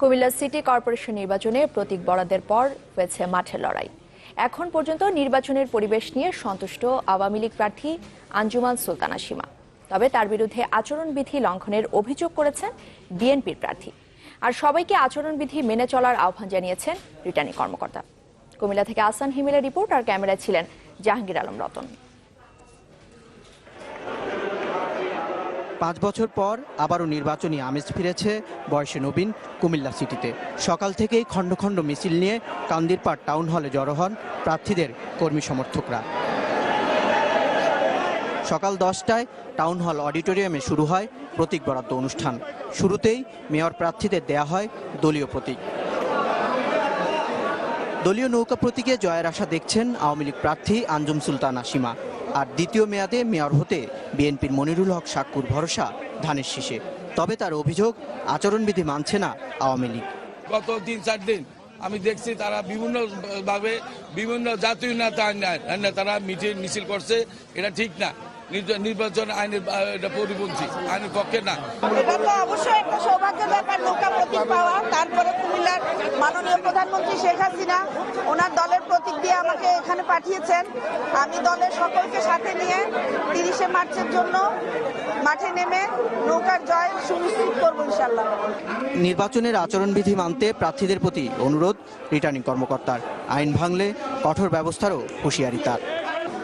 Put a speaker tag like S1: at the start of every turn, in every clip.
S1: Comilla city corporation নির্বাচনে প্রতীক বরাদ্দের পর হয়েছে মাঠের লড়াই। এখন পর্যন্ত নির্বাচনের পরিবেশ নিয়ে সন্তুষ্ট আওয়ামী লীগ প্রার্থী আঞ্জুমান সুলতানা সীমা। তবে তার বিরুদ্ধে আচরণবিধি লঙ্ঘনের অভিযোগ করেছেন বিএনপির প্রার্থী। আর সবাইকে আচরণবিধি মেনে চলার আহ্বান জানিয়েছেন রিটার্নিং কর্মকর্তা। কুমিল্লা থেকে আসান হিমেলের রিপোর্ট আর ক্যামেরায় ছিলেন জাহাঙ্গীর আলম রতন।
S2: পাঁচ বছর পর আবারও নির্বাচনী আমেজ ফিরেছে বয়সে নবীন কুমিল্লা সিটিতে। সকাল থেকেই খণ্ড খণ্ড মিছিল নিয়ে কান্দিরপাড় টাউন হলে জড়ো হন প্রার্থীদের কর্মী সমর্থকরা। সকাল দশটায় টাউন হল অডিটোরিয়ামে শুরু হয় প্রতীক বরাদ্দ অনুষ্ঠান। শুরুতেই মেয়র প্রার্থীদের দেয়া হয় দলীয় প্রতীক। দলীয় নৌকা প্রতীকে জয়ের আশা দেখছেন আওয়ামী লীগ প্রার্থী আঞ্জুম সুলতানা সীমা। আর দ্বিতীয় মেয়াদে মেয়র হতে বিএনপির মনিরুল হক সাক্কুর ভরসা ধানের শীষে। তবে তার অভিযোগ আচরণবিধি মানছে না আওয়ামী লীগ।
S3: গত তিন চার দিন আমি দেখছি তারা বিভিন্ন ভাবে বিভিন্ন জাতীয় নেতা তারা মিছিল মিছিল করছে এটা ঠিক না। নির্বা- নির্বাচন আইনের পরিপন্থী আইনের পক্ষে না।
S4: এটা তো অবশ্যই একটা সৌভাগ্যের ব্যাপার নৌকা পাওয়া, তারপরে কুমিল্লার মাননীয় প্রধানমন্ত্রী শেখ হাসিনা, ওনার দলের প্রতীক দিয়ে আমাকে এখানে পাঠিয়েছেন। আমি দলের সকলকে সাথে নিয়ে তিরিশে মার্চের জন্য মাঠে নেমে নৌকার জয় সুনিশ্চিত করব ইনশাল্লাহ
S2: নির্বাচনের আচরণবিধি মানতে প্রার্থীদের প্রতি অনুরোধ, রিটার্নিং কর্মকর্তার। আইন ভাঙলে কঠোর ব্যবস্থারও হুঁশিয়ারি তার।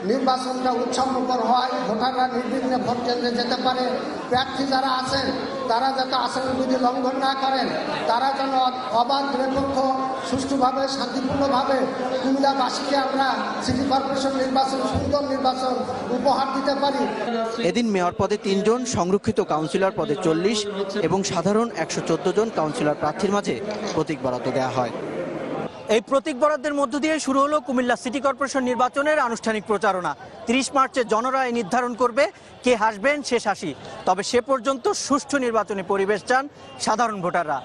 S5: নির্বাচনটা উৎসবমুখর হয়, ভোটাররা নির্বিঘ্নে ভোট কেন্দ্রে যেতে পারে। প্রার্থী যারা আছেন, তারা যাতে আচরণবিধি লঙ্ঘন না করেন, তারা যেন অবাধ, নিরপেক্ষ, সুষ্ঠুভাবে, শান্তিপূর্ণভাবে কুমিল্লাবাসীকে আমরা সিটি কর্পোরেশন নির্বাচন, সুন্দর নির্বাচন উপহার দিতে পারি।
S2: এদিন মেয়র পদে তিনজন, সংরক্ষিত কাউন্সিলর পদে চল্লিশ এবং সাধারণ একশো চোদ্দ জন কাউন্সিলর প্রার্থীর মাঝে প্রতীক বরাদ্দ দেওয়া হয়। এই প্রতীক বরাদ্দের মধ্য দিয়ে শুরু হলো কুমিল্লা সিটি কর্পোরেশন নির্বাচনের আনুষ্ঠানিক প্রচারণা। তিরিশ মার্চে জনরায় নির্ধারণ করবে কে হাসবেন শেষ হাসি তবে সে পর্যন্ত সুষ্ঠু নির্বাচনী পরিবেশ চান সাধারণ ভোটাররা।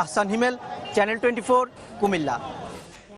S2: Ahsan Himel, channel twenty Comilla.